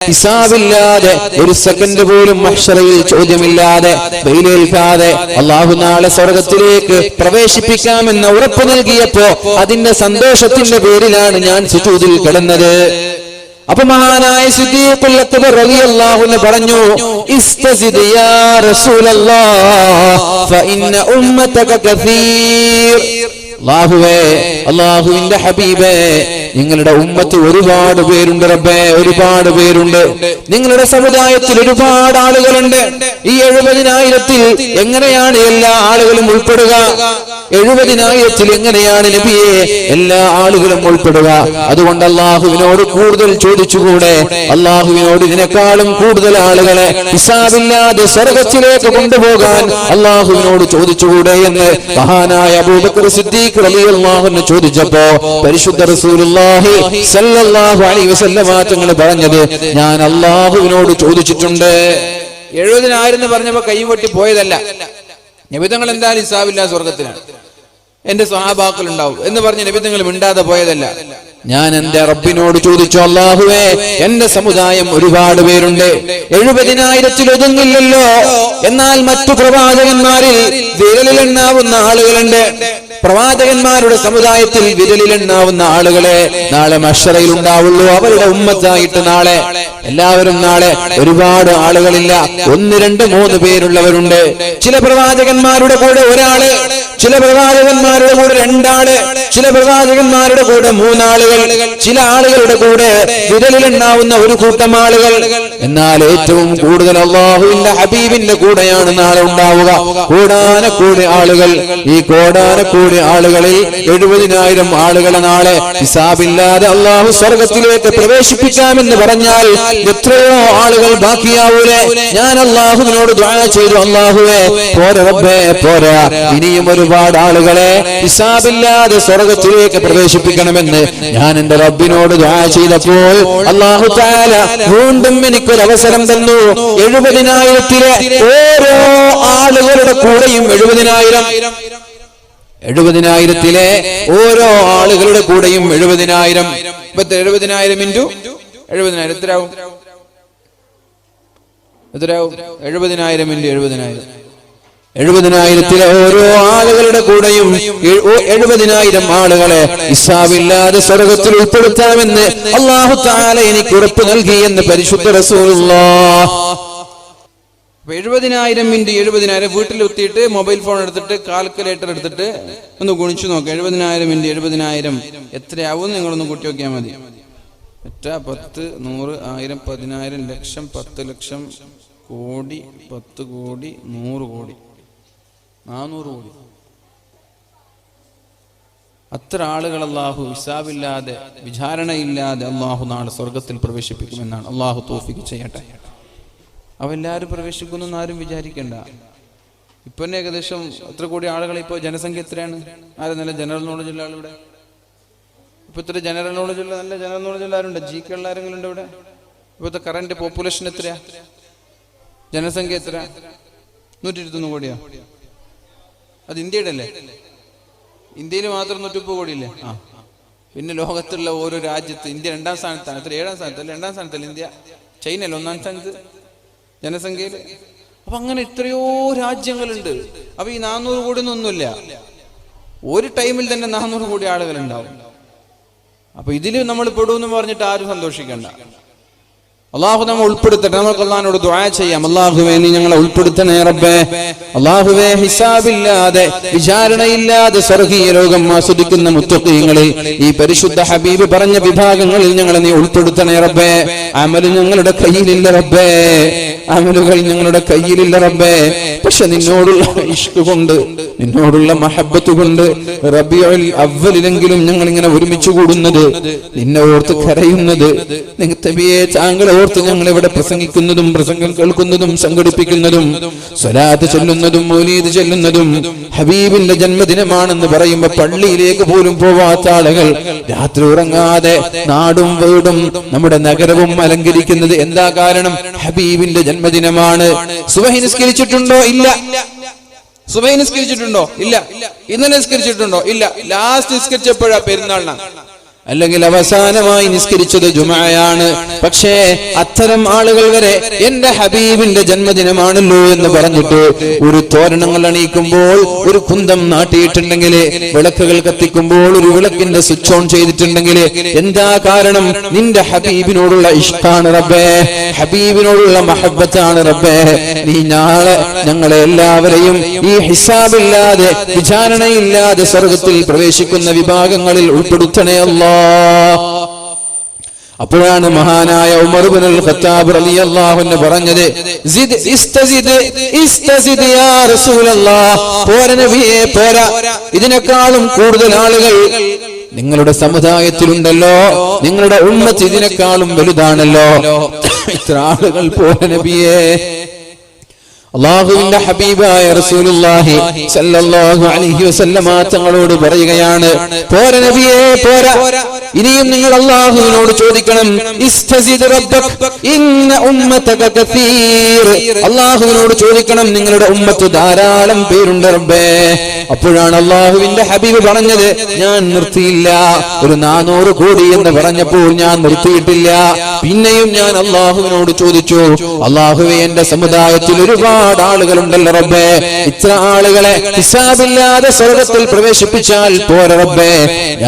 ഹിസാബില്ലാതെ ഒരു സെക്കൻഡ് പോലും മഹ്ഷറയിൽ ചോദ്യമില്ലാതെ വെയിലേൽക്കാതെ അള്ളാഹു നാളെ സ്വർഗത്തിലേക്ക് പ്രവേശിപ്പിക്കാമെന്ന് ഉറപ്പ് നൽകിയപ്പോ അതിന്റെ സന്തോഷത്തിന്റെ പേരിലാണ് ഞാൻ സുജൂദിൽ കിടന്നത്. അപ്പൊ മഹാനായ അക്ബർ പറഞ്ഞു ഇസ്തസിദ് യാ റസൂലല്ലാഹ് ഫഇന്ന ഉമ്മതക കസീർ. അല്ലാഹുവേ അള്ളാഹുവിന്റെ ഹബീബേ നിങ്ങളുടെ ഉമ്മത്ത് ഒരുപാട് പേരുണ്ട് റബ്ബേ ഒരുപാട് പേരുണ്ട്. നിങ്ങളുടെ സമുദായത്തിൽ ഒരുപാട് ആളുകളുണ്ട്. ഈ എഴുപതിനായിരത്തിൽ എങ്ങനെയാണ് എല്ലാ ആളുകളും ഉൾപ്പെടുക? എഴുപതിനായിരത്തിൽ എങ്ങനെയാണ് നബിയെ എല്ലാ ആളുകളും ഉൾപ്പെടുക? അതുകൊണ്ട് അള്ളാഹുവിനോട് കൂടുതൽ ചോദിച്ചുകൂടെ? അള്ളാഹുവിനോട് ഇതിനേക്കാളും കൂടുതൽ ആളുകളെ ഹിസാബില്ലാതെ സ്വർഗത്തിലേക്ക് കൊണ്ടുപോകാൻ അള്ളാഹുവിനോട് ചോദിച്ചുകൂടെ എന്ന് മഹാനായ അബൂബക്കർ സിദ്ദീഖ് ചോദിച്ചപ്പോ പരിശുദ്ധ റസൂലുള്ളാഹി സല്ലല്ലാഹു അലൈഹി വസല്ലമ പറഞ്ഞത് ഞാൻ അള്ളാഹുവിനോട് ചോദിച്ചിട്ടുണ്ട്. എഴുപതിനായിരം പറഞ്ഞപ്പോ കൈ പൊട്ടി പോയതല്ല. നിബിധങ്ങൾ എന്തായാലും ഇസാവില്ല സ്വർഗത്തിലാണ് എന്റെ സ്വഹാബാക്കൾ ഉണ്ടാവും എന്ന് പറഞ്ഞ് നിബിധങ്ങൾ മിണ്ടാതെ പോയതല്ല. ഞാൻ എന്റെ റബ്ബിനോട് ചോദിച്ചു അള്ളാഹുവേ എന്റെ സമുദായം ഒരുപാട് പേരുണ്ട്. എഴുപതിനായിരത്തിൽ ഒതുങ്ങില്ലല്ലോ. എന്നാൽ മറ്റു പ്രവാചകന്മാരിൽ വിരലിലെണ്ണാവുന്ന ആളുകളുണ്ട്. പ്രവാചകന്മാരുടെ സമുദായത്തിൽ വിരലിലെണ്ണാവുന്ന ആളുകളെ നാളെ മഷറയിൽ ഉണ്ടാവുള്ളൂ. അവരുടെ ഉമ്മത്തായിട്ട് നാളെ എല്ലാവരും നാളെ ഒരുപാട് ആളുകളില്ല. ഒന്ന് രണ്ട് മൂന്ന് പേരുള്ളവരുണ്ട്. ചില പ്രവാചകന്മാരുടെ കൂടെ ഒരാൾ ചില പ്രവാചകന്മാരുടെ കൂടെ രണ്ടാൾ ചില പ്രവാചകന്മാരുടെ കൂടെ മൂന്നാളുകൾ ചില ആളുകളുടെ കൂടെ വിരലിലുണ്ടാവുന്ന ഒരു കൂട്ടം ആളുകൾ. എന്നാൽ ഏറ്റവും കൂടുതൽ അള്ളാഹുവിന്റെ ഹബീബിന്റെ കൂടെയാണ് നാളെ ഉണ്ടാവുക. കൂടാനക്കൂടെ ആളുകൾ ഈ കോടാനക്കൂടി ആളുകളിൽ എഴുപതിനായിരം ആളുകളെ നാളെ ഹിസാബില്ലാതെ അള്ളാഹു സ്വർഗത്തിലേക്ക് പ്രവേശിപ്പിക്കാമെന്ന് പറഞ്ഞാൽ എത്രയോ ആളുകൾ ബാക്കിയാവൂലേ? ഞാൻ അള്ളാഹുവിനോട് ദ്വാര ചെയ്തു. അള്ളാഹുവേ പോരാ റബ്ബേ പോരാ. ഇനിയും ഒരുപാട് ആളുകളെ ഹിസാബില്ലാതെ സ്വർഗത്തിലേക്ക് പ്രവേശിപ്പിക്കണമെന്ന് ഞാൻ എന്റെ റബ്ബിനോട് ദ്വാര ചെയ്തപ്പോൾ അള്ളാഹു താല വീണ്ടും എനിക്കൊരു അവസരം തന്നു. എഴുപതിനായിരത്തിലെ ഓരോ ആളുകളുടെ കൂടെയും എഴുപതിനായിരം എഴുപതിനായിരത്തിലെ ഓരോ ആളുകളുടെ കൂടെയും എഴുപതിനായിരം. ഇപ്പത്തെ എഴുപതിനായിരം ഇന്റു എഴുപതിനായിരം. എത്രയാവും? എത്രയാവും? എഴുപതിനായിരം ഇന്റു എഴുപതിനായിരം. എഴുപതിനായിരത്തിലെ ഓരോ ആളുകളുടെ കൂടെയും എഴുപതിനായിരം ആളുകളെ ഇസാവില്ലാതെ സ്വർഗത്തിൽ ഉൾപ്പെടുത്താമെന്ന് അള്ളാഹു താല എനിക്ക് ഉറപ്പ് നൽകി എന്ന് പരിശുദ്ധ റസൂലുള്ളാഹ് അപ്പൊ എഴുപതിനായിരം മിനിറ്റ് എഴുപതിനായിരം വീട്ടിലെത്തിയിട്ട് മൊബൈൽ ഫോൺ എടുത്തിട്ട് കാൽക്കുലേറ്റർ എടുത്തിട്ട് ഒന്ന് ഗുണിച്ചു നോക്കാം. എഴുപതിനായിരം മിനിറ്റ് എഴുപതിനായിരം എത്രയാവും നിങ്ങളൊന്ന് കൂട്ടി നോക്കിയാൽ മതി. എത്ര? പത്ത് നൂറ് ആയിരം പതിനായിരം ലക്ഷം പത്ത് ലക്ഷം കോടി പത്ത് കോടി നൂറ് കോടി. നാനൂറ് കോടി. അത്ര ആളുകൾ അള്ളാഹു ഹിസാബില്ലാതെ വിചാരണയില്ലാതെ അള്ളാഹു നാളെ സ്വർഗത്തിൽ പ്രവേശിപ്പിക്കുമെന്നാണ്. അള്ളാഹു തോഫിക്ക് ചെയ്യട്ടെ. അവെല്ലാവരും പ്രവേശിക്കുന്നു ആരും വിചാരിക്കണ്ട. ഇപ്പൊ തന്നെ ഏകദേശം എത്ര കോടി ആളുകൾ ഇപ്പോൾ ജനസംഖ്യ എത്രയാണ്? ആരും നല്ല ജനറൽ നോളജ് ഉള്ള ആളിവിടെ? ഇപ്പൊ ഇത്ര ജനറൽ നോളജ് ഉള്ള നല്ല ജനറൽ നോളജ് ഉള്ള ആരുണ്ട്? ജി കെ ഉള്ള ആരെങ്കിലും ഉണ്ട് ഇവിടെ? ഇപ്പോഴത്തെ കറന്റ് പോപ്പുലേഷൻ എത്രയാ? ജനസംഖ്യ എത്ര നൂറ്റി ഇരുപത്തൊന്ന് കോടിയാ. അത് ഇന്ത്യയുടെ അല്ലേ? ഇന്ത്യയിൽ മാത്രം നൂറ്റിപ്പത് കോടിയില്ലേ? ആ. പിന്നെ ലോകത്തുള്ള ഓരോ രാജ്യത്ത് ഇന്ത്യ രണ്ടാം സ്ഥാനത്താണ്. എത്ര? ഏഴാം സ്ഥാനത്ത് അല്ല? രണ്ടാം സ്ഥാനത്തല്ല ഇന്ത്യ? ചൈനയിൽ ഒന്നാം സ്ഥാനത്ത്? ജനസംഖ്യയിൽ. അപ്പൊ അങ്ങനെ എത്രയോ രാജ്യങ്ങളുണ്ട്. അപ്പൊ ഈ നാനൂറ് കോടി ഒന്നുമില്ല ഒരു ടൈമിൽ തന്നെ നാനൂറ് കോടി ആളുകൾ ഉണ്ടാവും അപ്പൊ ഇതിൽ നമ്മൾ പെടുമെന്ന് പറഞ്ഞിട്ട് ആരും സന്തോഷിക്കണ്ട. അള്ളാഹു നമ്മൾ ഉൾപ്പെടുത്തട്ടെ. നമുക്ക് അള്ളഹാനോട് ദ്വാ ചെയ്യാം. അള്ളാഹുവേ നീ ഞങ്ങളെ ഉൾപ്പെടുത്തണേ റബ്ബേ. അള്ളാഹുവേ ഹിസാബില്ലാതെ വിചാരണയില്ലാതെ സ്വർഗീയ ലോകം ആസ്വദിക്കുന്ന മുത്തക്കീങ്ങളിൽ ഈ പരിശുദ്ധ ഹബീബ് പറഞ്ഞ വിഭാഗങ്ങളിൽ ഞങ്ങളെ നീ ഉൾപ്പെടുത്തണേ റബ്ബേ. അമൽ ഞങ്ങളുടെ കയ്യിലില്ല റബ്ബേ. അമലുകൾ ഞങ്ങളുടെ കയ്യിലില്ല റബ്ബേ. പക്ഷെ നിന്നോടുള്ള ഇഷ്ക് കൊണ്ട് നിന്നോടുള്ള മഹബത്ത് കൊണ്ട് റബിയുൽ അവലിലെങ്കിലും ഞങ്ങൾ ഇങ്ങനെ ഒരുമിച്ച് കൂടുന്നത് നിന്നെ ഓർത്ത് കരയുന്നത് നിങ്ങത്തബിയെ താങ്കളെ ഓർത്ത് ഞങ്ങൾ ഇവിടെ പ്രസംഗിക്കുന്നതും പ്രസംഗം കേൾക്കുന്നതും സംഘടിപ്പിക്കുന്നതും സ്വലാത്ത് ചൊല്ലുന്നതും മൗലീദ് ചൊല്ലുന്നതും ഹബീബിന്റെ ജന്മദിനമാണെന്ന് പറയുമ്പോ പള്ളിയിലേക്ക് പോലും പോവാത്ത ആളുകൾ രാത്രി ഉറങ്ങാതെ നാടും വീടും നമ്മുടെ നഗരവും അലങ്കരിക്കുന്നത് എന്താ കാരണം? ഹബീബിന്റെ ജന്മദിനമാണ്. സുബഹി നിസ്കരിച്ചിട്ടുണ്ടോ? ഇല്ല. സുബൈ നിസ്കരിച്ചിട്ടുണ്ടോ? ഇല്ല. ഇന്ന് നിസ്കരിച്ചിട്ടുണ്ടോ? ഇല്ല. ലാസ്റ്റ് നിസ്കരിച്ചപ്പോഴാ പെരുന്നാളിനാണ്. അല്ലെങ്കിൽ അവസാനമായി നിസ്കരിച്ചത് ജുമയാണ്. പക്ഷേ അത്തരം ആളുകൾ വരെ എന്റെ ഹബീബിന്റെ ജന്മദിനമാണല്ലോ എന്ന് പറഞ്ഞിട്ട് ഒരു തോരണങ്ങൾ അണിയിക്കുമ്പോൾ ഒരു കുന്തം നാട്ടിയിട്ടുണ്ടെങ്കിൽ വിളക്കുകൾ കത്തിക്കുമ്പോൾ ഒരു വിളക്കിന്റെ സ്വിച്ച് ഓൺ ചെയ്തിട്ടുണ്ടെങ്കിൽ എന്താ കാരണം? നിന്റെ ഹബീബിനോടുള്ള ഇഷ്ടാണ് റബ്ബേ. ഹബീബിനോടുള്ള മഹബത്താണ് റബ്ബേ. നീ നാളെ ഞങ്ങളെ എല്ലാവരെയും ഈ ഹിസാബില്ലാതെ വിചാരണയില്ലാതെ സ്വർഗത്തിൽ പ്രവേശിക്കുന്ന വിഭാഗങ്ങളിൽ ഉൾപ്പെടുത്തണേ അല്ലാ. അപ്പോഴാണ് മഹാനായ ഉമർ ബിനുൽ ഖത്താബ് റളിയല്ലാഹു അൻഹു പറഞ്ഞത് സിദ് ഇസ്തസിദ് ഇസ്തസിദ് യാ റസൂലല്ലാഹ് പോരാ നബിയേ പോരാ. ഇതിനേക്കാളും കൂടുതൽ ആളുകൾ നിങ്ങളുടെ സമുദായത്തിലുണ്ടല്ലോ. നിങ്ങളുടെ ഉമ്മത്ത് ഇതിനേക്കാളും വലുതാണല്ലോ. ഇത്ര ആളുകൾ പോരാ നബിയേ. അള്ളാഹുവിന്റെ ഹബീബായ റസൂലുള്ളാഹി സല്ലല്ലാഹു അലൈഹി വസല്ലമ തങ്ങളോട് പറയുകയാണ് പോര നബിയേ പോര. ഇനിയും നിങ്ങൾ അള്ളാഹുവിനോട് ചോദിക്കണം ഇസ്തസിദ് റബ്ബക് ഇന്ന ഉമ്മതക കസീർ. അള്ളാഹുവിനോട് ചോദിക്കണം നിങ്ങളുടെ ഉമ്മത്ത് ധാരാളം പേരുണ്ട് റബ്ബേ. അപ്പോഴാണ് അള്ളാഹുവിന്റെ ഹബീബ് പറഞ്ഞത് ഞാൻ നിർത്തിയില്ല. ഒരു നാനൂറ് കോടി എന്ന് പറഞ്ഞപ്പോൾ ഞാൻ നിർത്തിയിട്ടില്ല. പിന്നെയും ഞാൻ അള്ളാഹുവിനോട് ചോദിച്ചു അള്ളാഹുവെ എന്റെ സമുദായത്തിൽ ഒരുപാട് ആളുകളുണ്ടല്ലോ റബ്ബേ. ഇത്ര ആളുകളെ ഹിസാബില്ലാതെ സ്വർഗത്തിൽ പ്രവേശിപ്പിച്ചാൽ പോരെ റബ്ബേ.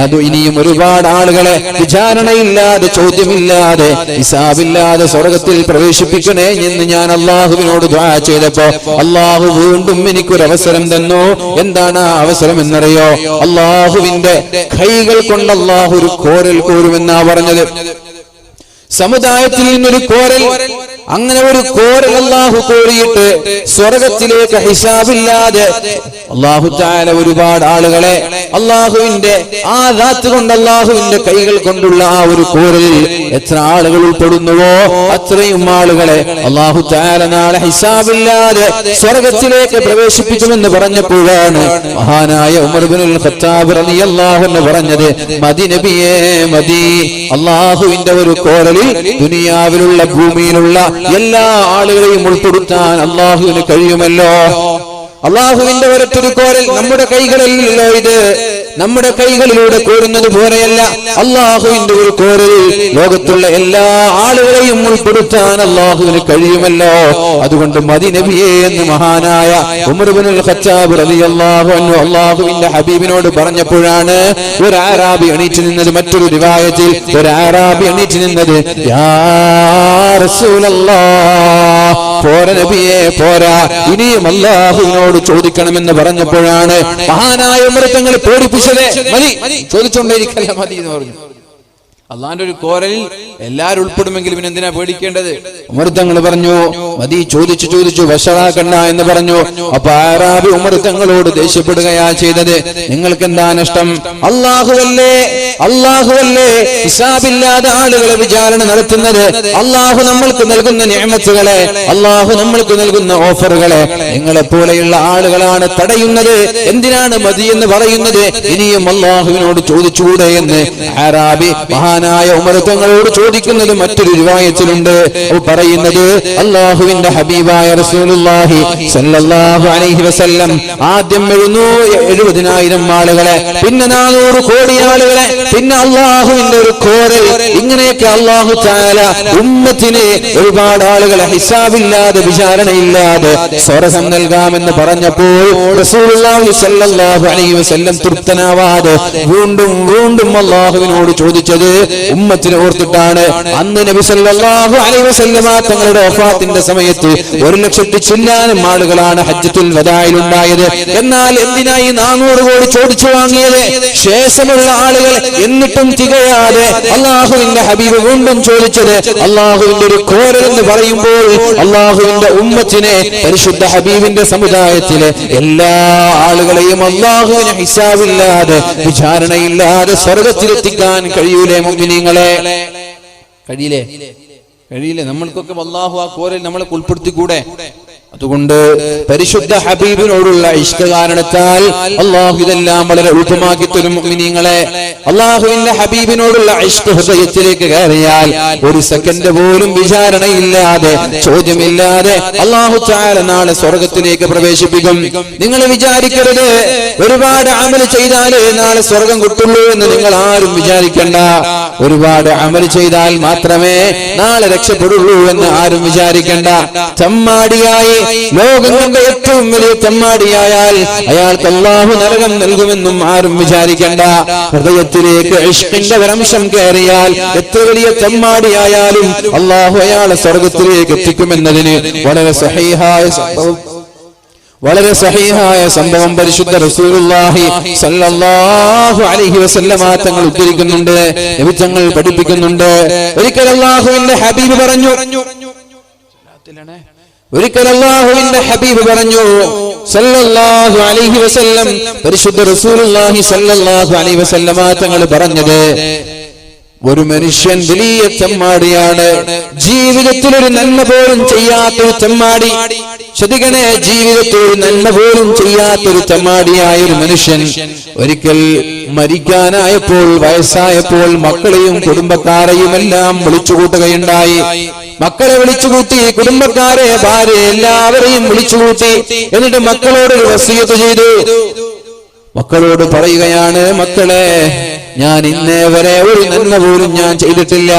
അത് ഇനിയും ഒരുപാട് ആളുകളെ വിചാരണയില്ലാതെ ചോദ്യമില്ലാതെ ഹിസാബില്ലാതെ സ്വർഗത്തിൽ പ്രവേശിപ്പിക്കണേ എന്ന് ഞാൻ അള്ളാഹുവിനോട് ചെയ്തപ്പോ അള്ളാഹു വീണ്ടും എനിക്കൊരു അവസരം തന്നു. എന്താണ് ആ അവസരം എന്നറിയോ? അള്ളാഹുവിന്റെ കൈകൾ കൊണ്ട് അള്ളാഹു ഒരു കോരൽ കോരുമെന്നാ പറഞ്ഞത്. സമുദായത്തിൽ നിന്നൊരു കോരൽ അങ്ങനെ ഒരു കോരൽ അള്ളാഹു കോരിയിട്ട് സ്വർഗത്തിലേക്ക് ഹിസാബില്ലാതെ അള്ളാഹു താല ഒരുപാട് ആളുകളെ അള്ളാഹുവിന്റെ ആ ദാത്ത് കൊണ്ട് അള്ളാഹുവിന്റെ കൈകൾ കൊണ്ടുള്ള ആ ഒരു കോറിൽ എത്ര ആളുകൾ ഉൾപ്പെടുന്നുവോ അത്രയും ആളുകളെ അള്ളാഹു താല നാളെ ഹിസാബില്ലാതെ സ്വർഗത്തിലേക്ക് പ്രവേശിപ്പിക്കുമെന്ന് പറഞ്ഞപ്പോഴാണ് മഹാനായ ഉമർ ബിനുൽ ഖത്താബ് റളിയല്ലാഹു പറഞ്ഞത് മദി നബിയേ മദി. അള്ളാഹുവിന്റെ ഒരു കോരലിൽ ദുനിയാവിലുള്ള ഭൂമിയിലുള്ള എല്ലാ ആളുകളെയും ഉൾപ്പെടുത്താൻ അള്ളാഹുവിന് കഴിയുമല്ലോ. അള്ളാഹുവിന്റെ ഒരത്തൊരു കോരൽ നമ്മുടെ കൈകളിലല്ലോ ഇത്. നമ്മുടെ കൈകളിലൂടെ കോരുന്നത് പോലെയല്ല. അള്ളാഹുവിന്റെ ഒരു കോരൽ ലോകത്തുള്ള എല്ലാ ആളുകളെയും ഉൾപ്പെടുത്താൻ അള്ളാഹുവിന് കഴിയുമല്ലോ. അതുകൊണ്ട് മതി എന്ന് മഹാനായ അള്ളാഹുവിന്റെ ഹബീബിനോട് പറഞ്ഞപ്പോഴാണ് ഒരു ആരാബി എണീറ്റ് നിന്നത്. മറ്റൊരു റിവായത്തിൽ ഒരു ആരാബി എണീറ്റ് നിന്നത്. യാ റസൂലല്ലാഹ് പോരാ നബിയെ പോരാ. ഇനിയും അള്ളാഹുവിനോട് ചോദിക്കണമെന്ന് പറഞ്ഞപ്പോഴാണ് മഹാനായ മൃത്തങ്ങൾ പേടിപ്പിച്ചത്. മതി. ചോദിച്ചോണ്ടേ മതി എന്ന് പറഞ്ഞു. അള്ളാന്റെ ഒരു കോരലിൽ എല്ലാരും ഉൾപ്പെടുമെങ്കിൽ പിന്നെ എന്തിനാ പേടിക്കേണ്ടത്? ഉമർത്തങ്ങൾ പറഞ്ഞു മതി ചോദിച്ചു ചോദിച്ചു വഷളാക്കണ്ട എന്ന് പറഞ്ഞു. അപ്പൊ ആറാബി ഉമർത്തങ്ങളോട് ദേഷ്യപ്പെടുകയാ ചെയ്തത്. നിങ്ങൾക്ക് എന്താ നഷ്ടം? അള്ളാഹുവല്ലേ അള്ളാഹുവല്ലേ ഹിസാബില്ലാതെ ആളുകളെ വിചാരണ നടത്തുന്നത്. അള്ളാഹു നമ്മൾക്ക് നൽകുന്ന നിയമത്തുകളെ അള്ളാഹു നമ്മൾക്ക് നൽകുന്ന ഓഫറുകളെ. നിങ്ങളെ പോലെയുള്ള ആളുകളാണ് തടയുന്നത്. എന്തിനാണ് മതി എന്ന് പറയുന്നത്? ഇനിയും അള്ളാഹുവിനോട് ചോദിച്ചുകൂടെ എന്ന്. ആറാബി മഹാനായ ഉമരത്തങ്ങളോട് ചോദിക്കുന്നത് മറ്റൊരു രൂപായത്തിലുണ്ട് പറയുന്നത് അള്ളാഹുവിന്റെ ഹബീബായ റസൂലുള്ളാഹി അലൈഹി വസല്ലം ആദ്യം എഴുന്നൂ എഴുപതിനായിരം ആളുകളെ പിന്നെ നാനൂറ് കോടി ആളുകളെ പിന്നെ അള്ളാഹുവിന്റെ ഒരു കോരൽ ഇങ്ങനെയൊക്കെ അള്ളാഹു താല ഉമ്മത്തിനെ ഒരുപാട് ആളുകളെ ഹിസാബില്ലാതെ വിചാരണയില്ലാതെ സ്വരസം നൽകാമെന്ന് പറഞ്ഞപ്പോൾ റസൂലുള്ളാഹി അലൈഹി വസല്ലം തൃപ്തനാവാതെ വീണ്ടും വീണ്ടും അള്ളാഹുവിനോട് ചോദിച്ചത് ഉമ്മത്തിനെ ഓർത്തിട്ടാണ് അന്ന് നബി സല്ലല്ലാഹു അലൈഹി വസല്ലമ തങ്ങളുടെ വഫാത്തിന്റെ സമയത്ത് ഒരു ലക്ഷത്തി ചില്ലാനും ആളുകളാണ് ഹജ്ജത്തുൽ വദായിൽ ഉണ്ടായത് എന്നാൽ എന്തിനായി നാനൂറ് കോടി ചോദിച്ചു വാങ്ങിയത്? ശേഷമുള്ള ആളുകൾ എന്നിട്ടും തികയാതെ അള്ളാഹുവിന്റെ ഹബീബ് വീണ്ടും ചോദിച്ചത് അള്ളാഹുവിന്റെ ഒരു കോരൽ എന്ന് പറയുമ്പോൾ അള്ളാഹുവിന്റെ ഉമ്മത്തിനെ പരിശുദ്ധ ഹബീബിന്റെ സമുദായത്തിലെ എല്ലാ ആളുകളെയും അള്ളാഹുവിന് ഹിസാബില്ലാതെ വിചാരണയില്ലാതെ സ്വർഗത്തിലെത്തിക്കാൻ കഴിയൂലേ മുഗ്മിനീങ്ങളെ കഴിയില്ലേ? കഴിയില്ലേ? നമ്മൾക്കൊക്കെ വല്ലാഹു ആ കോരൽ നമ്മളെ ഉൾപ്പെടുത്തിക്കൂടെ അതുകൊണ്ട് പരിശുദ്ധ ഹബീബിനോടുള്ള ഇഷ്ട കാരണത്താൽ അള്ളാഹു ഇതെല്ലാം വളരെ എളുപ്പമാക്കി തരും മുഅ്മിനീങ്ങളെ. അള്ളാഹുവിന്റെ ഹബീബിനോടുള്ള ഇഷ്ട ഹൃദയത്തിലേക്ക് കയറിയാൽ ഒരു സെക്കൻഡ് പോലും വിചാരണയില്ലാതെ ചോദ്യമില്ലാതെ അള്ളാഹു ചാല നാളെ സ്വർഗത്തിലേക്ക് പ്രവേശിപ്പിക്കും. നിങ്ങൾ വിചാരിക്കരുത് ഒരുപാട് അമൽ ചെയ്താലേ നാളെ സ്വർഗം കിട്ടുള്ളൂ എന്ന് നിങ്ങൾ ആരും വിചാരിക്കണ്ട. ഒരുപാട് അമൽ ചെയ്താൽ മാത്രമേ നാളെ രക്ഷപ്പെടുള്ളൂ എന്ന് ആരും വിചാരിക്കണ്ട. ചമ്മാടിയായി ലോകം കണ്ട ഏറ്റവും വലിയ തെമ്മാടിയായാൽ അയാൾക്ക് അള്ളാഹു നരകം നൽകുമെന്നും ആരും വിചാരിക്കണ്ട. ഹൃദയത്തിലേക്ക് ഇഷ്കിന്റെ വരംശം കയറിയാൽ എത്ര വലിയ തെമ്മാടിയായാലും അള്ളാഹു അയാളെ സ്വർഗത്തിലേക്ക് എത്തിക്കുമെന്നതിന് വളരെ സഹീഹായ സംഭവം വളരെ സഹീഹായ സംഭവം പരിശുദ്ധ റസൂലുള്ളാഹി സല്ലല്ലാഹു അലൈഹി വസല്ലമ തങ്ങൾ ഉദ്ധരിക്കുന്നുണ്ട് നബി തങ്ങൾ പഠിപ്പിക്കുന്നുണ്ട്. ഒരിക്കൽ അല്ലാഹുവിന്റെ ഹബീബ് പറഞ്ഞു ഒരിക്കൽ അള്ളാഹുവിന്റെ ഹബീബ് പറഞ്ഞു സല്ലല്ലാഹു അലൈഹി വസല്ലം പരിശുദ്ധ റസൂലുള്ളാഹി സല്ലല്ലാഹു അലൈഹി തങ്ങൾ പറഞ്ഞത് ഒരു മനുഷ്യൻ വലിയ ചെമ്മാടിയാണ് ജീവിതത്തിൽ ഒരു നന്മ പോലും ചെയ്യാത്തൊരു ചെമ്മാടി ശ്രദ്ധിക്കണേ ജീവിതത്തിൽ നന്മ പോലും ചെയ്യാത്തൊരു തെമ്മാടിയായ ഒരു മനുഷ്യൻ ഒരിക്കൽ മരിക്കാനായപ്പോൾ വയസ്സായപ്പോൾ മക്കളെയും കുടുംബക്കാരെയും എല്ലാം വിളിച്ചുകൂട്ടുകയുണ്ടായി. മക്കളെ വിളിച്ചുകൂട്ടി കുടുംബക്കാരെ ഭാര്യ എല്ലാവരെയും വിളിച്ചുകൂട്ടി എന്നിട്ട് മക്കളോട് വസീയത്ത് ചെയ്തു. മക്കളോട് പറയുകയാണ് മക്കളെ ഞാൻ ഇന്നേ വരെ ഒരു നന്മ പോലും ഞാൻ ചെയ്തിട്ടില്ല.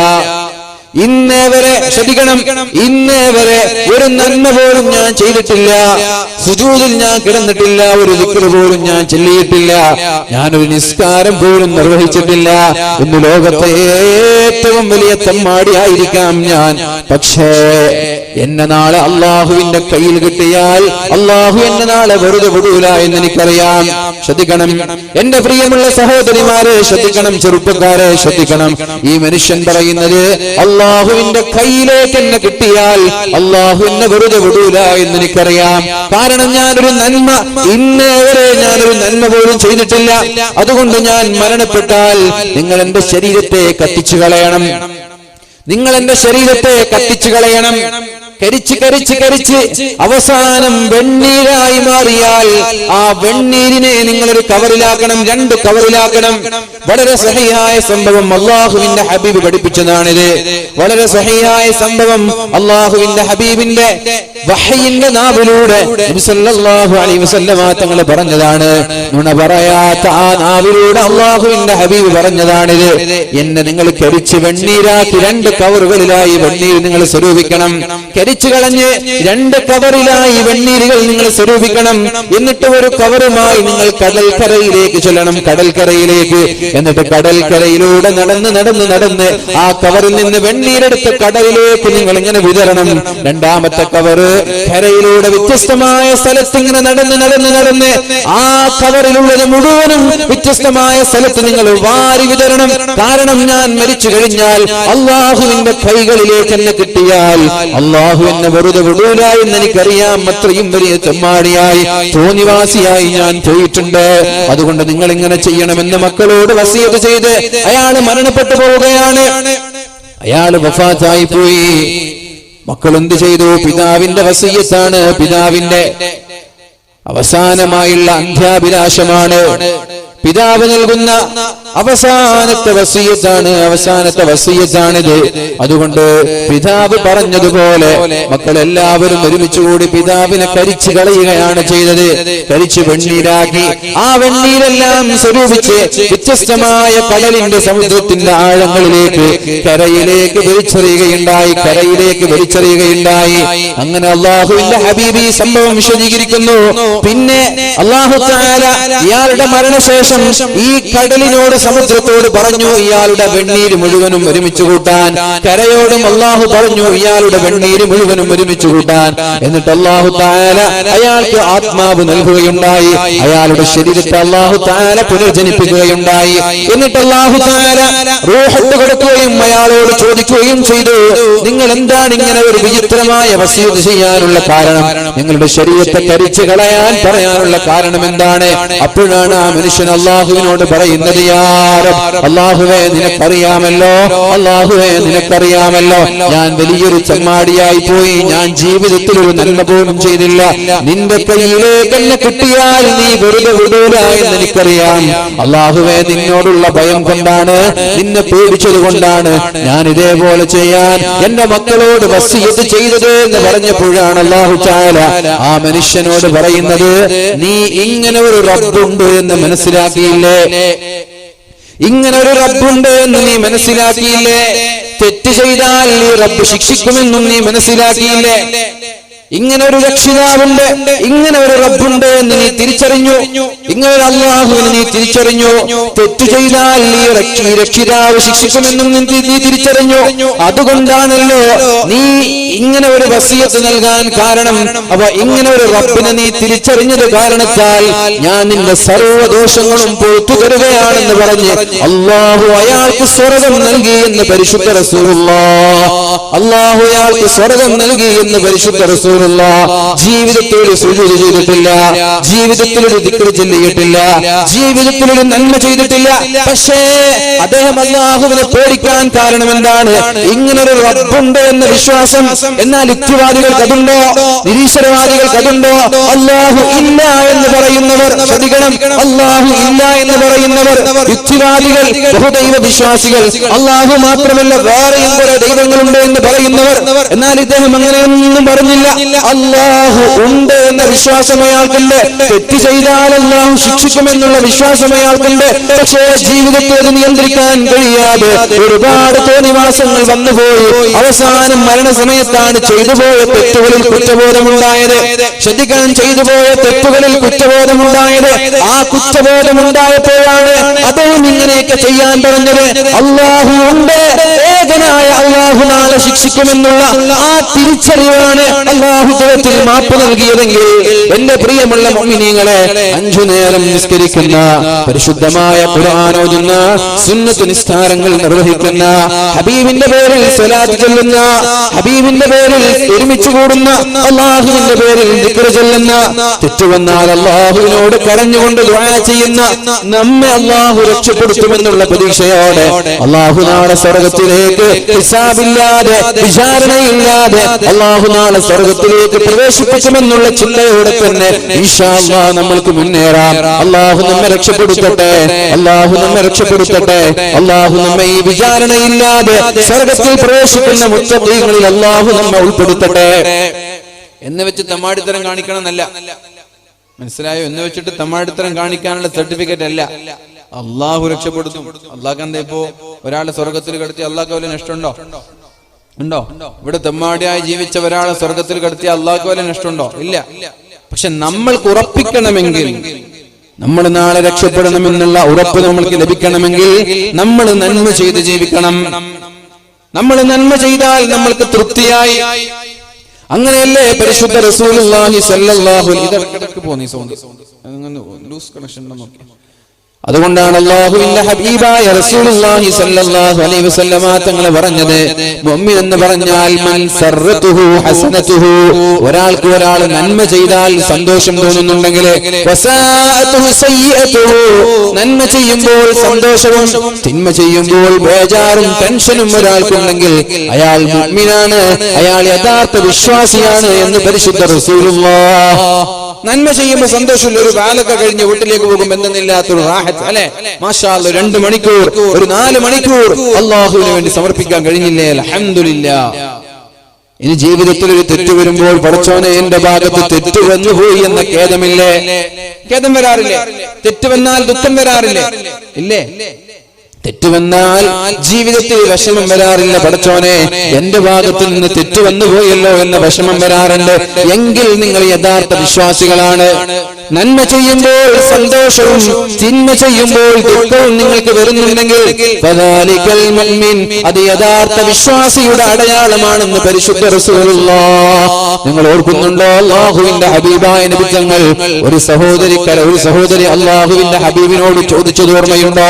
ഇന്നേ വരെ ശ്രദ്ധിക്കണം ഇന്നേ വരെ ഒരു നന്മ പോലും ഞാൻ ചെയ്തിട്ടില്ല. സുജൂതിൽ ഞാൻ കിടന്നിട്ടില്ല. ഒരു ദിക്കറ് പോലും ഞാൻ ചെല്ലിയിട്ടില്ല. ഞാനൊരു നിസ്കാരം പോലും നിർവഹിച്ചിട്ടില്ല. ഇന്ന് ലോകത്തെ ഏറ്റവും വലിയ തെമ്മാടിയായിരിക്കാം ഞാൻ. പക്ഷേ എന്നെ നാളെ അള്ളാഹുവിന്റെ കയ്യിൽ കിട്ടിയാൽ അള്ളാഹു എന്നെ നാളെ വെറുതെ വിടൂല എന്ന് എനിക്കറിയാം. ശ്രദ്ധിക്കണം. എന്റെ പ്രിയമുള്ള സഹോദരിമാരെ ശ്രദ്ധിക്കണം. ചെറുപ്പക്കാരെ ശ്രദ്ധിക്കണം. ഈ മനുഷ്യൻ പറയുന്നത് അള്ളാഹുവിന്റെ കയ്യിലേക്ക് എന്നെ കിട്ടിയാൽ അള്ളാഹു എന്നെ വെറുതെ വിടൂല എന്ന് എനിക്കറിയാം. കാരണം ഞാനൊരു നന്മ ഇന്നേ വരെ ഞാനൊരു നന്മ പോലും ചെയ്തിട്ടില്ല. അതുകൊണ്ട് ഞാൻ മരണപ്പെട്ടാൽ നിങ്ങൾ എന്റെ ശരീരത്തെ കത്തിച്ചു കളയണം. നിങ്ങൾ എന്റെ ശരീരത്തെ കത്തിച്ചു കളയണം. കരിച്ച് കരിച്ച് കരിച്ച് അവസാനം വെണ്ണീരായി മാറിയാൽ ആ വെണ്ണീരിനെ നിങ്ങളൊരു കവറിലാക്കണം രണ്ട് കവറിലാക്കണം. വളരെ സഹിയായ സംഭവം അള്ളാഹുവിന്റെ ഹബീബ് പഠിപ്പിച്ചതാണിത്. വളരെ സഹിയായ സംഭവം അള്ളാഹുവിന്റെ ഹബീബിന്റെ വഹയിന്റെ നാവിലൂടെ അലൈഹി വസല്ലമ തങ്ങൾ പറഞ്ഞതാണ്. നുണ പറയാത്ത ആ നാവിലൂടെ അള്ളാഹുവിന്റെ ഹബീബ് പറഞ്ഞതാണിത്. എന്നെ നിങ്ങൾ കരിച്ച് വെണ്ണീരാക്കി രണ്ട് കവറുകളിലായി വെണ്ണീർ നിങ്ങൾ സ്വരൂപിക്കണം. കരിച്ചു കളഞ്ഞ് രണ്ട് കവറിലായി വെണ്ണീരുകൾ നിങ്ങൾ സ്വരൂപിക്കണം. എന്നിട്ട് ഒരു കവറുമായി നിങ്ങൾ കടൽക്കരയിലേക്ക് ചെല്ലണം. കടൽക്കരയിലേക്ക് എന്നിട്ട് കടൽക്കരയിലൂടെ നടന്ന് നടന്ന് നടന്ന് ആ കവറിൽ നിന്ന് വെണ്ണീരെടുത്ത് കടലിലേക്ക് നിങ്ങൾ ഇങ്ങനെ വിതരണം. രണ്ടാമത്തെ കവറ് കരയിലൂടെ വ്യത്യസ്തമായ സ്ഥലത്ത് ഇങ്ങനെ നടന്ന് നടന്ന് നടന്ന് ആ കവറിലുള്ളത് മുഴുവനും വ്യത്യസ്തമായ സ്ഥലത്ത് നിങ്ങൾ വാരി വിതരണം. കാരണം ഞാൻ മരിച്ചു കഴിഞ്ഞാൽ അള്ളാഹുവിന്റെ കൈകളിലേക്ക് എന്നെ കിട്ടിയാൽ അള്ളാഹു എന്നെ വെറുതെ വിടൂല എന്ന് എനിക്കറിയാം. അത്രയും വലിയ ചെമ്മാടിയായി തോന്നിവാസിയായി ഞാൻ പോയിട്ടുണ്ട്. അതുകൊണ്ട് നിങ്ങൾ ഇങ്ങനെ ചെയ്യണമെന്ന് മക്കളോട് വസീത് ചെയ്ത് അയാൾ മരണപ്പെട്ടു പോവുകയാണ്. അയാൾ വഫാത്തായി പോയി മക്കൾ എന്ത് ചെയ്തു? പിതാവിന്റെ വസീയത്താണ്. പിതാവിന്റെ അവസാനമായുള്ള അന്ത്യാഭിലാഷമാണ്. പിതാവ് നൽകുന്ന അവസാനത്തെ വസീയത്താണ് അവസാനത്തെ വസീയത്താണിത്. അതുകൊണ്ട് പിതാവ് പറഞ്ഞതുപോലെ മക്കൾ എല്ലാവരും ഒരുമിച്ച് കൂടി പിതാവിനെ കരിച്ചു കളയുകയാണ് ചെയ്തത്. കരിച്ചു വെണ്ണീരാക്കി ആ വെണ്ണീരെല്ലാം സ്വരൂപിച്ച് വ്യത്യസ്തമായ കടലിന്റെ സമുദ്രത്തിന്റെ ആഴങ്ങളിലേക്ക് കരയിലേക്ക് വലിച്ചെറിയുകയുണ്ടായി കരയിലേക്ക് വലിച്ചെറിയുകയുണ്ടായി. അങ്ങനെ അള്ളാഹുവിന്റെ ഹബീബി സംഭവം വിശദീകരിക്കുന്നു. പിന്നെ അള്ളാഹു ഇയാളുടെ മരണശേഷം ഈ കടലിനോട് സമുദ്രത്തോട് പറഞ്ഞു ഇയാളുടെ വെണ്ണീര് മുഴുവനും ഒരുമിച്ച് കൂട്ടാൻ. കരയോടും അള്ളാഹു പറഞ്ഞു ഇയാളുടെ വെണ്ണീര് മുഴുവനും ഒരുമിച്ച് കൂട്ടാൻ. എന്നിട്ട് അള്ളാഹു താല അയാൾക്ക് ആത്മാവ് നൽകുകയുണ്ടായി. അയാളുടെ ശരീരത്തെ അള്ളാഹു താല പുനർജനിപ്പിക്കുകയുണ്ടായി എന്നിട്ട് അള്ളാഹു താല റൂഹത്ത് കൊടുക്കുകയും അയാളോട് ചോദിക്കുകയും ചെയ്തു നിങ്ങൾ എന്താണ് ഇങ്ങനെ ഒരു വിചിത്രമായ വസീത് ചെയ്യാനുള്ള കാരണം? നിങ്ങളുടെ ശരീരത്തെ കരിച്ചു കളയാൻ പറയാനുള്ള കാരണം എന്താണ്? അപ്പോഴാണ് ആ മനുഷ്യൻ അള്ളാഹുവിനോട് പറയുന്നത് അള്ളാഹുവെ നിനക്കറിയാമല്ലോ അള്ളാഹുവെ നിനക്കറിയാമല്ലോ. ഞാൻ വലിയൊരു ചമ്മാടിയായി പോയി ഞാൻ ജീവിതത്തിൽ ഒരു നന്മ പോലും ചെയ്തില്ല. നിന്റെ കയ്യിലേക്ക് എന്നെ കിട്ടിയാൽ നീ വെറുതെ വിടൂല എന്ന് എനിക്കറിയാം. അള്ളാഹുവെ നിന്നോടുള്ള ഭയം കൊണ്ടാണ് നിന്നെ പേടിച്ചത് കൊണ്ടാണ് ഞാൻ ഇതേപോലെ ചെയ്യാൻ എന്റെ മക്കളോട് വസിയത്ത് ചെയ്തത് എന്ന് പറഞ്ഞപ്പോഴാണ് അള്ളാഹു ചാല ആ മനുഷ്യനോട് പറയുന്നത് നീ ഇങ്ങനെ ഒരു റബ്ബുണ്ട് എന്ന് മനസ്സിലാക്കിയില്ലേ? ഇങ്ങനെ ഒരു റബ്ബുണ്ട് എന്ന് നീ മനസ്സിലാക്കിയില്ലേ? തെറ്റ് ചെയ്താൽ ഈ റബ്ബ് ശിക്ഷിക്കുമെന്നും നീ മനസ്സിലാക്കിയില്ലേ? ഇങ്ങനെ ഒരു രക്ഷിതാവുണ്ട് ഇങ്ങനെ ഒരു റബ്ബുണ്ട് എന്ന് നീ തിരിച്ചറിഞ്ഞു. ഇങ്ങനെ ഒരു അള്ളാഹുവിന് നീ തിരിച്ചറിഞ്ഞു. തെറ്റു ചെയ്താൽ ഈ രക്ഷ- ഈ രക്ഷിതാവ് ശിക്ഷിക്കുമെന്നും നീ തിരിച്ചറിഞ്ഞു. അതുകൊണ്ടാണല്ലോ നീ ഇങ്ങനെ ഒരു വസീയത്ത് നൽകാൻ കാരണം. അവ ഇങ്ങനെ ഒരു റബ്ബിനെ നീ തിരിച്ചറിഞ്ഞത് കാരണത്താൽ ഞാൻ നിന്റെ സർവദോഷങ്ങളും പുറത്തു തരുകയാണെന്ന് പറഞ്ഞ് അള്ളാഹു അയാൾക്ക് സ്വർഗം നൽകി എന്ന് പരിശുദ്ധ റസൂലുള്ള. അള്ളാഹു അയാൾക്ക് സ്വർഗം നൽകി എന്ന് പരിശുദ്ധ റസൂലുള്ള. ജീവിതത്തിൽ ഒരു സുജൂദ് ചെയ്തിട്ടില്ല ജീവിതത്തിൽ ഒരു ദിക്ർ ചൊല്ലിയിട്ടില്ല ജീവിതത്തിൽ ഒരു നന്മ ചെയ്തിട്ടില്ല. പക്ഷേ അദ്ദേഹം അള്ളാഹുവിനെ പേടിക്കാൻ കാരണം എന്താണ്? ഇങ്ങനൊരു റബ്ബുണ്ട് എന്ന വിശ്വാസം എന്നാൽ യുക്തിവാദികൾക്ക് അതുണ്ടോ നിരീശ്വരവാദികൾക്ക് അതുണ്ടോ അള്ളാഹു ഇല്ല എന്ന് പറയുന്നവർ ശ്രദ്ധിക്കണം അള്ളാഹു ഇല്ല എന്ന് പറയുന്നവർ യുക്തിവാദികൾ ബഹുദൈവ വിശ്വാസികൾ. അള്ളാഹു മാത്രമല്ല വേറെയും കുറെ ദൈവങ്ങളുണ്ട് എന്ന് പറയുന്നവർ. എന്നാൽ ഇദ്ദേഹം അങ്ങനെയൊന്നും പറഞ്ഞില്ല. അള്ളാഹു ഉണ്ട് എന്ന വിശ്വാസം അയാൾക്കുണ്ട്. തെറ്റ് ചെയ്താൽ അള്ളാഹു ശിക്ഷിക്കുമെന്നുള്ള വിശ്വാസം അയാൾക്കുണ്ട്. പക്ഷേ ജീവിതത്തെ അത് നിയന്ത്രിക്കാൻ കഴിയാതെ ഒരുപാട് തോന്നിവാസങ്ങൾ വന്നുപോയി. അവസാനം മരണസമയത്താണ് ചെയ്തു പോയ തെറ്റുകളിൽ കുറ്റബോധമുണ്ടായത്. ശ്രദ്ധിക്കാൻ ചെയ്തു പോയ തെറ്റുകളിൽ കുറ്റബോധമുണ്ടായത്. ആ കുറ്റബോധമുണ്ടായപ്പോഴാണ് അദ്ദേഹം ഇങ്ങനെയൊക്കെ ചെയ്യാൻ പറഞ്ഞത്? അള്ളാഹു ഉണ്ട്. ഏകനായ അള്ളാഹു നാളെ ശിക്ഷിക്കുമെന്നുള്ള ആ തിരിച്ചറിവാണ് അള്ളാഹു ദൈവത്തിൽ മാപ്പ് നൽകിയതെങ്കിൽ എന്റെ പ്രിയമുള്ള മോമിനികളെ അഞ്ചു നേരം നിസ്കരിക്കുന്ന പരിശുദ്ധമായ പുരാനോചുന്ന സുന്നത്ത് നിസ്കാരങ്ങൾ നിർവഹിക്കുന്ന ഹബീബിന്റെ പേരിൽ സ്വലാത്ത് ചൊല്ലുന്ന ഹബീബിന്റെ പേരിൽ ഒരുമിച്ച് കൂടുന്ന അള്ളാഹുവിന്റെ പേരിൽ ദിക്ർ ചൊല്ലുന്ന തെറ്റുവന്നാൽ അള്ളാഹുവിനോട് കരഞ്ഞുകൊണ്ട് ദ്വാര ചെയ്യുന്ന നമ്മെ അള്ളാഹു രക്ഷപ്പെടുത്തുമെന്നുള്ള പ്രതീക്ഷയോടെ അള്ളാഹു നാളെ സ്വർഗത്തിലേക്ക് ഹിസാബില്ലാതെ വിചാരണയില്ലാതെ അള്ളാഹു നാളെ സ്വർഗത്തിലേക്ക് പ്രവേശിപ്പിക്കുമെന്നുള്ള ചിന്തയോടെ തന്നെ ഈശാ നമ്മൾക്ക് മുന്നേറാം. അള്ളാഹു നമ്മെ രക്ഷപ്പെടുത്തട്ടെ. അള്ളാഹു നമ്മെ രക്ഷപ്പെടുത്തട്ടെ. അള്ളാഹു നമ്മെ ഈ വിചാരണയില്ലാതെ സ്വർഗത്തിൽ പ്രവേശിക്കുന്ന മുത്തീകളിൽ അള്ളാഹു നമ്മെ ഉൾപ്പെടുത്തട്ടെ. എന്ന് വെച്ച് തമാടിത്തരം കാണിക്കണം എന്നല്ല മനസ്സിലായോ? എന്ന് വെച്ചിട്ട് തമാടിത്തരം കാണിക്കാനുള്ള സർട്ടിഫിക്കറ്റ് അല്ല. അള്ളാഹു രക്ഷപ്പെടുത്തും അള്ളാഹ് എന്താ ഇപ്പോ ഒരാളെ സ്വർഗത്തിൽ കിടത്തി അള്ളാഹ് വല്ല നഷ്ടമുണ്ടോ? ഉണ്ടോ? ഇവിടെ തെമ്മാടിയായി ജീവിച്ച ഒരാളെ സ്വർഗത്തിൽ കിടത്തി അള്ളാഹ് വല്ല നഷ്ടമുണ്ടോ? ഇല്ല. പക്ഷെ നമ്മൾക്ക് ഉറപ്പിക്കണമെങ്കിൽ നമ്മൾ നാളെ രക്ഷപ്പെടണമെന്നുള്ള ഉറപ്പ് നമ്മൾക്ക് ലഭിക്കണമെങ്കിൽ നമ്മൾ നന്മ ചെയ്ത് ജീവിക്കണം. നമ്മൾ നന്മ ചെയ്താൽ നമ്മൾക്ക് തൃപ്തിയായി. അങ്ങനെയല്ലേ പരിശുദ്ധ റസൂൽ പോന്നി സൗണ്ട്. ലൂസ് കണക്ഷൻ നോക്കി. അതുകൊണ്ടാണ് അള്ളാഹുവിന്റെ ഹബീബായ റസൂലുള്ളാഹി അലൈഹി വസല്ലമ തങ്ങൾ പറഞ്ഞത് മുഅ്മിൻ എന്ന് പറഞ്ഞാൽ മൻ സർറതുഹു ഹസനതുഹു ഒരാൾക്ക് ഒരാൾ നന്മ ചെയ്താൽ സന്തോഷം തോന്നുന്നുണ്ടെങ്കിൽ വസാഅതുഹു സയ്യിഅതുഹു നന്മ ചെയ്യുമ്പോൾ സന്തോഷവും തിന്മ ചെയ്യുമ്പോൾ ബേജാറും ടെൻഷനും ഒരാൾക്കുണ്ടെങ്കിൽ അയാൾ മുഅ്മിനാണ്. അയാൾ യഥാർത്ഥ വിശ്വാസിയാണ് എന്ന് പരിശുദ്ധ റസൂലുള്ളാഹ് നന്മ ചെയ്യുമ്പോൾ സന്തോഷമില്ല ഒരു കാലൊക്കെ കഴിഞ്ഞ് വീട്ടിലേക്ക് പോകുമ്പോൾ എന്തെന്നില്ലാത്തൊരു അല്ലെ? മാഷാ രണ്ട് മണിക്കൂർ ഒരു നാല് മണിക്കൂർ അള്ളാഹുവിന് വേണ്ടി സമർപ്പിക്കാൻ കഴിഞ്ഞില്ലേ? അൽഹംദുലില്ലാ. ഇനി ജീവിതത്തിൽ ഒരു തെറ്റ് വരുമ്പോൾ പഠിച്ചോനെ എന്റെ ഭാഗത്ത് തെറ്റ് വന്നുപോയി എന്ന ഖേദമില്ലേ? ഖേദം വരാറില്ലേ? തെറ്റ് വന്നാൽ ദുഃഖം വരാറില്ലേ? ഇല്ലേ? തെറ്റ് വന്നാൽ ജീവിതത്തിൽ വിഷമം വരാറില്ല പഠിച്ചോനെ എന്റെ ഭാഗത്ത് നിന്ന് തെറ്റുവന്നു പോയല്ലോ എന്ന വിഷമം വരാറുണ്ട്. എങ്കിൽ നിങ്ങൾ യഥാർത്ഥ വിശ്വാസികളാണ്. നന്മ ചെയ്യുമ്പോൾ സന്തോഷവും തിന്മ ചെയ്യുമ്പോൾ ദുഃഖവും നിങ്ങൾക്ക് വരുന്നുണ്ടെങ്കിൽ അത് യഥാർത്ഥ വിശ്വാസിയുടെ അടയാളമാണെന്ന് പരിശുദ്ധ നിങ്ങൾ ഓർക്കുന്നുണ്ടോ? അള്ളാഹുവിന്റെ ഹബീബായ നബിത്തങ്ങൾ ഒരു സഹോദരിക്കര ഒരു സഹോദരി അള്ളാഹുവിന്റെ ഹബീബിനോട് ചോദിച്ചത് ഓർമ്മയുണ്ടോ?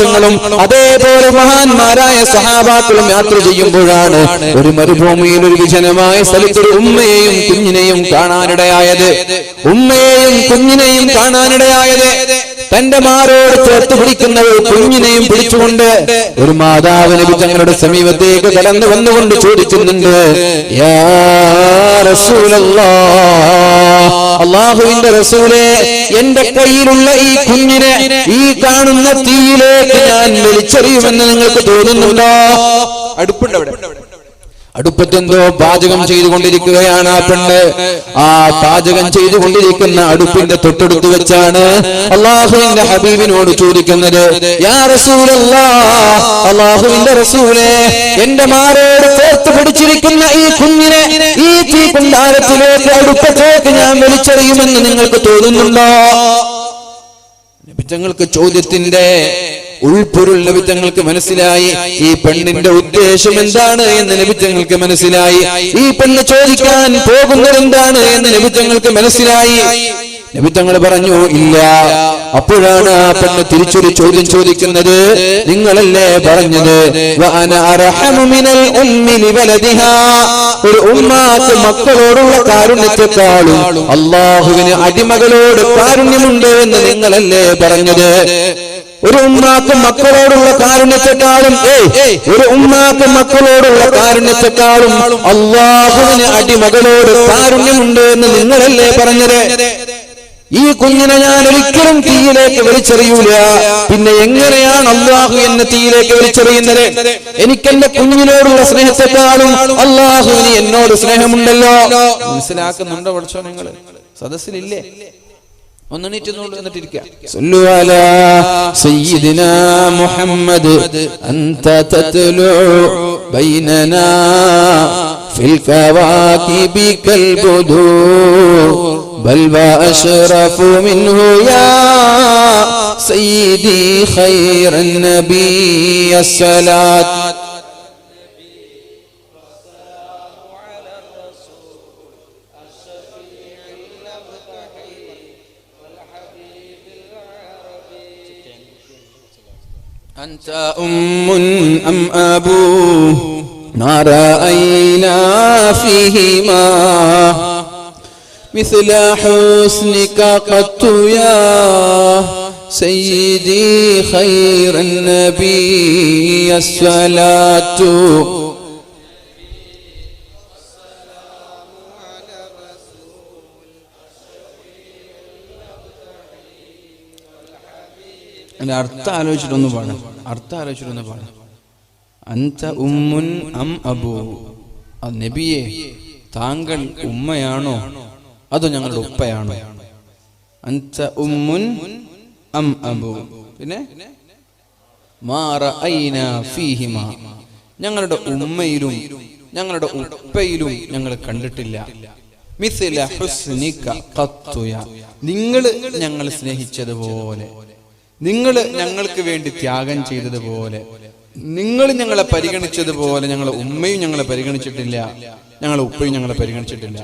തങ്ങളും അതേപോലെ മഹാന്മാരായ സഹാബാക്കളും യാത്ര ചെയ്യുമ്പോഴാണ് ഒരു മരുഭൂമിയിൽ ഒരു വിജനമായ സ്ഥലത്ത് ഒരു ഉമ്മയെയും കുഞ്ഞിനെയും കാണാനിടയായി. കാണാനിടയായത് ഉമ്മയെയും കുഞ്ഞിനെയും കാണാനിടയായത് തന്റെ മാരോട് ചേർത്ത് പിടിക്കുന്ന ഒരു കുഞ്ഞിനെയും പിടിച്ചുകൊണ്ട് ഒരു മാതാവ് നബി തങ്ങളുടെ സമീപത്തേക്ക് കടന്നു വന്നുകൊണ്ട് ചോദിക്കുന്നുണ്ട് അള്ളാഹുവിന്റെ റസൂലെ എന്റെ കയ്യിലുള്ള ഈ കുഞ്ഞിനെ ഈ കാണുന്ന തീയിലേക്ക് ഞാൻ വലിച്ചെറിയുമെന്ന് നിങ്ങൾക്ക് തോന്നുന്നുണ്ടോ? അടുപ്പുണ്ട് അവിടെ. അടുപ്പത്തെന്തോ പാചകം ചെയ്തുകൊണ്ടിരിക്കുകയാണ് ആ പെണ്ണ്. ആ പാചകം ചെയ്തുകൊണ്ടിരിക്കുന്ന അടുപ്പിന്റെ തൊട്ടടുത്ത് വെച്ചാണ് അള്ളാഹുവിന്റെ ഹബീബിനോട് ചോദിക്കുന്നത് യാ എന്റെ മാറോട് ചേർത്ത് പിടിച്ചിരിക്കുന്ന ഈ കുഞ്ഞിനെ ഈ തീ കുണ്ടാരത്തിലേക്ക് അടുപ്പത്തേക്ക് ഞാൻ വലിച്ചെറിയുമെന്ന് നിങ്ങൾക്ക് തോന്നുന്നുണ്ടോ? ഞങ്ങൾക്ക് ചോദ്യത്തിന്റെ ഉൾപ്പൊരുൾ ലഭിച്ചങ്ങൾക്ക് മനസ്സിലായി. ഈ പെണ്ണിന്റെ ഉദ്ദേശം എന്താണ് എന്ന് ലഭിച്ചങ്ങൾക്ക് മനസ്സിലായി. ഈ പെണ്ണ് ചോദിക്കാൻ പോകുന്നത് എന്താണ് എന്ന് ലഭിച്ചങ്ങൾക്ക് മനസ്സിലായി. നബിത്തങ്ങൾ പറഞ്ഞു ഇല്ല. അപ്പോഴാണ് ആ പെണ്ണ് തിരിച്ചൊരു ചോദ്യം ചോദിക്കുന്നത്. നിങ്ങളല്ലേ പറഞ്ഞത്. ഒരു ഉമ്മാക്ക് മക്കളോടുള്ള കാരുണ്യത്തെക്കാളും അള്ളാഹുവിന് അടിമകളോട് കാരുണ്യമുണ്ട് എന്ന് നിങ്ങളല്ലേ പറഞ്ഞത്? ഒരു ഉമ്മാക്ക് മക്കളോടുള്ള കാരുണ്യത്തെക്കാളും ഒരു ഉമ്മാക്ക് മക്കളോടുള്ള കാരുണ്യത്തെക്കാളും അള്ളാഹുവിന് അടിമകളോട് കാരുണ്യമുണ്ട് എന്ന് നിങ്ങളല്ലേ പറഞ്ഞത്? ഈ കുഞ്ഞിനെ ഞാൻ ഒരിക്കലും തീയിലേക്ക് വലിച്ചെറിയൂല. പിന്നെ എങ്ങനെയാണ് അള്ളാഹു എന്നെ തീയിലേക്ക് വലിച്ചെറിയുന്നത്? എനിക്ക് എന്റെ കുഞ്ഞിനോടുള്ള സ്നേഹത്തെക്കാളും അള്ളാഹുവിന് എന്നോട് സ്നേഹമുണ്ടല്ലോ. മനസ്സിലാക്കുന്നുണ്ടോ പഠിച്ചോ നിങ്ങൾ? സദസ്സിലില്ലേ? ഒന്നെണീറ്റുന്നുണ്ട് എന്നിട്ടിരിക്കുക صلوا على سيدنا محمد أنت تطلع بيننا في الكواكب كالبدور بل وأشرف منه يا سيدي خير النبي الصلاة أنت أم أم أبو ما رأينا فيهما مثل حسنك قط يا سيدي خير النبي الصلاة അതിന്റെ അർത്ഥം ആലോചിച്ചിട്ടൊന്ന് പാടാം. അർത്ഥം ആലോചിച്ചിട്ടൊന്ന് പാടാം. അന്ത ഉമ്മുൻ അം അബു. നബിയെ താങ്കൾ ഉമ്മയാണോ? അതോ ഞങ്ങളുടെ ഉപ്പയാണോ? അന്ത ഉമ്മുൻ അം അബു. പിന്നെ? ഫീഹിമ. ഞങ്ങളുടെ ഉമ്മയിലും ഞങ്ങളുടെ ഉപ്പയിലും ഞങ്ങൾ കണ്ടിട്ടില്ല. മിസ്ല ഹുസ്നിക നിങ്ങൾ ഞങ്ങൾ സ്നേഹിച്ചതുപോലെ. നിങ്ങൾ ഞങ്ങൾക്ക് വേണ്ടി ത്യാഗം ചെയ്തതുപോലെ നിങ്ങൾ ഞങ്ങളെ പരിഗണിച്ചതുപോലെ ഞങ്ങളെ ഉമ്മയും ഞങ്ങളെ പരിഗണിച്ചിട്ടില്ല ഞങ്ങളെ ഉപ്പയും ഞങ്ങളെ പരിഗണിച്ചിട്ടില്ല.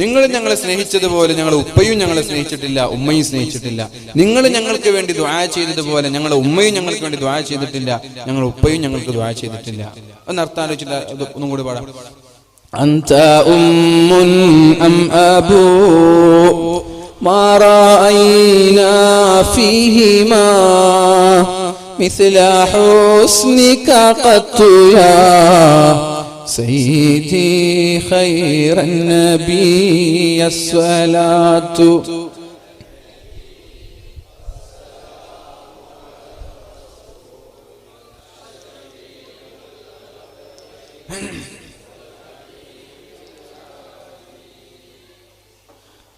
നിങ്ങൾ ഞങ്ങളെ സ്നേഹിച്ചതുപോലെ ഞങ്ങളെ ഉപ്പയും ഞങ്ങളെ സ്നേഹിച്ചിട്ടില്ല ഉമ്മയും സ്നേഹിച്ചിട്ടില്ല. നിങ്ങൾ ഞങ്ങൾക്ക് വേണ്ടി ദ്വായ ചെയ്തതുപോലെ ഞങ്ങളെ ഉമ്മയും ഞങ്ങൾക്ക് വേണ്ടി ദ്വായ ചെയ്തിട്ടില്ല ഞങ്ങളെ ഉപ്പയും ഞങ്ങൾക്ക് ദ്വായ ചെയ്തിട്ടില്ല. ഒന്ന് അർത്ഥം ഒന്നും കൂടി പാടാം. അന്ത ഉമ്മുൻ അം അബൂ ما رأينا فيهما مثل حسنك قط يا سيدي خير النبي الصلاة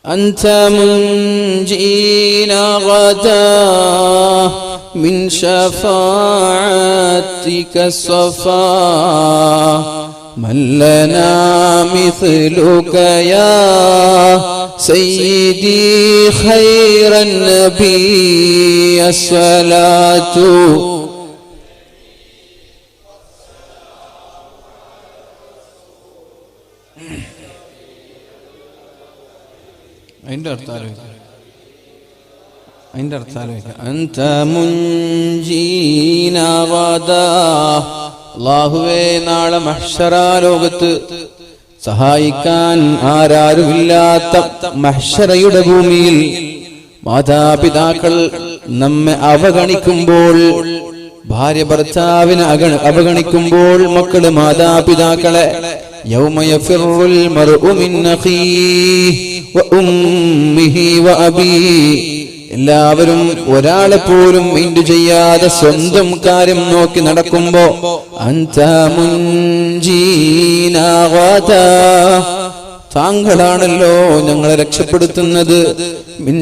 أنت منجينا غدا من شفاعتك الصفا من لنا مثلك يا سيدي خير النبي الصلاة അതിന്റെ അർത്ഥം ആലോചിക്കാം. അർത്ഥം നാളെ മഹ്ശറാ ലോകത്ത് സഹായിക്കാൻ ആരാരുമില്ലാത്ത മഹ്ഷറയുടെ ഭൂമിയിൽ മാതാപിതാക്കൾ നമ്മെ അവഗണിക്കുമ്പോൾ ഭാര്യ ഭർത്താവിനെ അവഗണിക്കുമ്പോൾ മക്കൾ മാതാപിതാക്കളെ يوم يفر المرء من أخيه وأمه وأبيه എല്ലാവരും ഒരാളെ പോലും മൈൻഡ് ചെയ്യാതെ സ്വന്തം കാര്യം നോക്കി നടക്കുമ്പോ അന്ത മുൻജീനാ ഗദാ. താങ്കളാണല്ലോ ഞങ്ങളെ രക്ഷപ്പെടുത്തുന്നത് മിൻ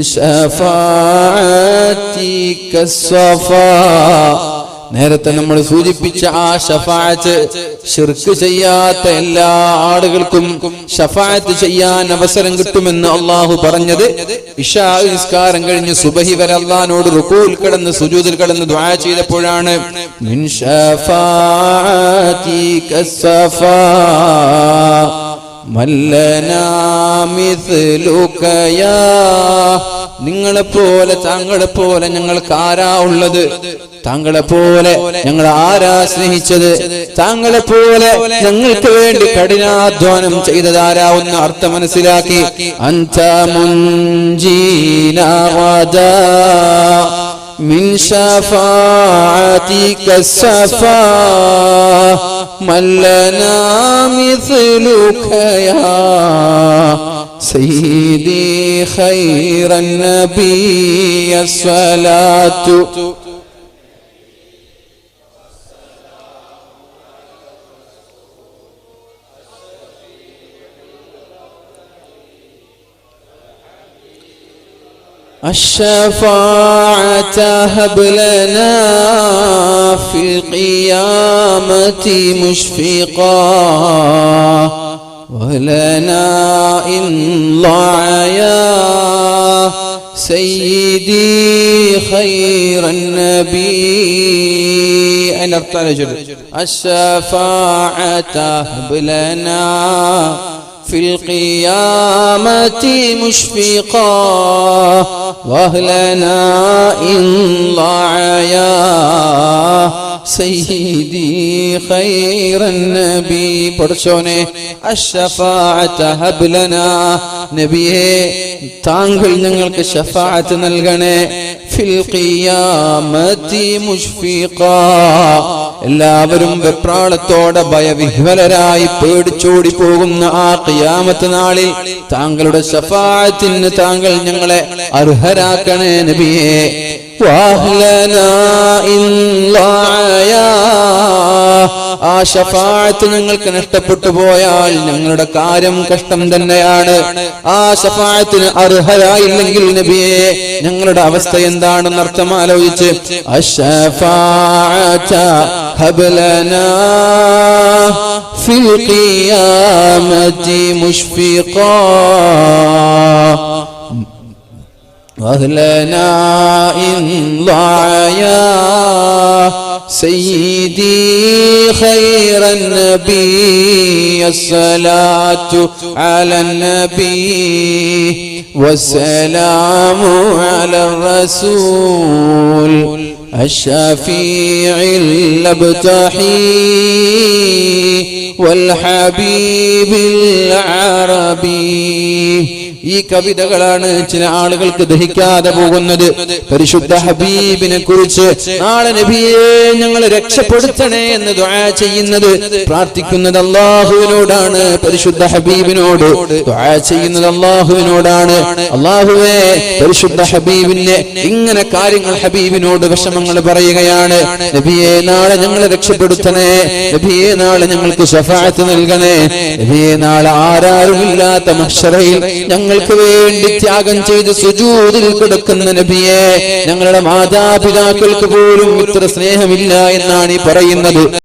ശഫാഅതിക സ്വഫാ. നേരത്തെ നമ്മൾ സൂചിപ്പിച്ച ആ ഷഫാത്ത് ഷിർക്ക് ചെയ്യാത്ത എല്ലാ ആളുകൾക്കും ഷഫാത്ത് ചെയ്യാൻ അവസരം കിട്ടുമെന്ന് അള്ളാഹു പറഞ്ഞത് ഇഷാ നിസ്കാരം കഴിഞ്ഞ് സുബഹി വരെ അള്ളഹാനോട് റുക്കൂൽ കിടന്ന് സുജൂതിൽ കിടന്ന് ദ്വാ ചെയ്തപ്പോഴാണ് മിൻ ശഫാഅതിക നിങ്ങളെ പോലെ താങ്കളെ പോലെ ഞങ്ങൾക്ക് ആരാ ഉള്ളത്? താങ്കളെ പോലെ ഞങ്ങൾ ആരാ സ്നേഹിച്ചത്? താങ്കളെ പോലെ ഞങ്ങൾക്ക് വേണ്ടി കഠിനാധ്വാനം ചെയ്തതാരാ ഒന്ന് അർത്ഥം മനസ്സിലാക്കി. വദാ. من شفاعتك السفا من لنا مثلك يا سيدي خير النبي الصلاة. الشفاعة هب لنا في القيامة مشفقا ولنا إن ضاع يا سيدي خير النبي. أين ارتجل الشفاعة هب لنا في القيامة مشفقا واهلنا إن ضاع يا سيدي خير النبي برشوني الشفاعة هب لنا നബിയെ താങ്കൾ ഞങ്ങൾക്ക് ഷഫാഅത്ത് നൽകണേ ഫിൽ ഖിയാമത്തി മുഷ്ഫിഖ എല്ലാവരും വെപ്രാളത്തോടെ ഭയവിഹ്വലരായി പേടിച്ചോടി പോകുന്ന ആ കിയാമത്ത് നാളിൽ താങ്കളുടെ ശഫായത്തിന് താങ്കൾ ഞങ്ങളെ അർഹരാക്കണേ നബിയേ വാഹ്ലനാ ഇൻ ളായാ. ആ ഷഫാഅത്ത് ഞങ്ങൾക്ക് നഷ്ടപ്പെട്ടു പോയാൽ ഞങ്ങളുടെ കാര്യം കഷ്ടം തന്നെയാണ്. ആ ഷഫാഴത്തിന് അർഹരായില്ലെങ്കിൽ നബിയെ ഞങ്ങളുടെ അവസ്ഥ എന്താണെന്ന് അർത്ഥം ആലോചിച്ച് ഹബലനാ أهلنا إن ضاع يا سيدي خير النبي الصلاة على النبي والسلام على الرسول الشفيع اللبتحي والحبيب العربي ഈ കവിതകളാണ് ചില ആളുകൾക്ക് ദഹിക്കാതെ പോകുന്നത്. പരിശുദ്ധ ഹബീബിനെ കുറിച്ച് നാളെ നബിയെ ഞങ്ങൾ രക്ഷപ്പെടുത്തണേ എന്ന് ദുആ ചെയ്യുന്നത്. പ്രാർത്ഥിക്കുന്നത് അള്ളാഹുവിനോടാണ് പരിശുദ്ധ ഹബീബിനോട് ദുആ ചെയ്യുന്നത് അള്ളാഹുവിനോടാണ് അള്ളാഹുവേ പരിശുദ്ധ ഹബീബിനെ ഇങ്ങനെ കാര്യങ്ങൾ ഹബീബിനോട് വിഷമങ്ങൾ പറയുകയാണ്. നബിയെ നാളെ ഞങ്ങളെ രക്ഷപ്പെടുത്തണേ. നബിയെ നാളെ ഞങ്ങൾക്ക് ഷഫാഅത്ത് നൽകണേ. നബിയെ നാളെ ആരാരുമില്ലാത്ത മഹ്ശറയിൽ ഞങ്ങൾക്ക് വേണ്ടി ത്യാഗം ചെയ്ത് സുജൂതിൽ കിടക്കുന്ന നബിയെ ഞങ്ങളുടെ മാതാപിതാക്കൾക്ക് പോലും ഇത്ര സ്നേഹമില്ല എന്നാണ് ഈ പറയുന്നത്.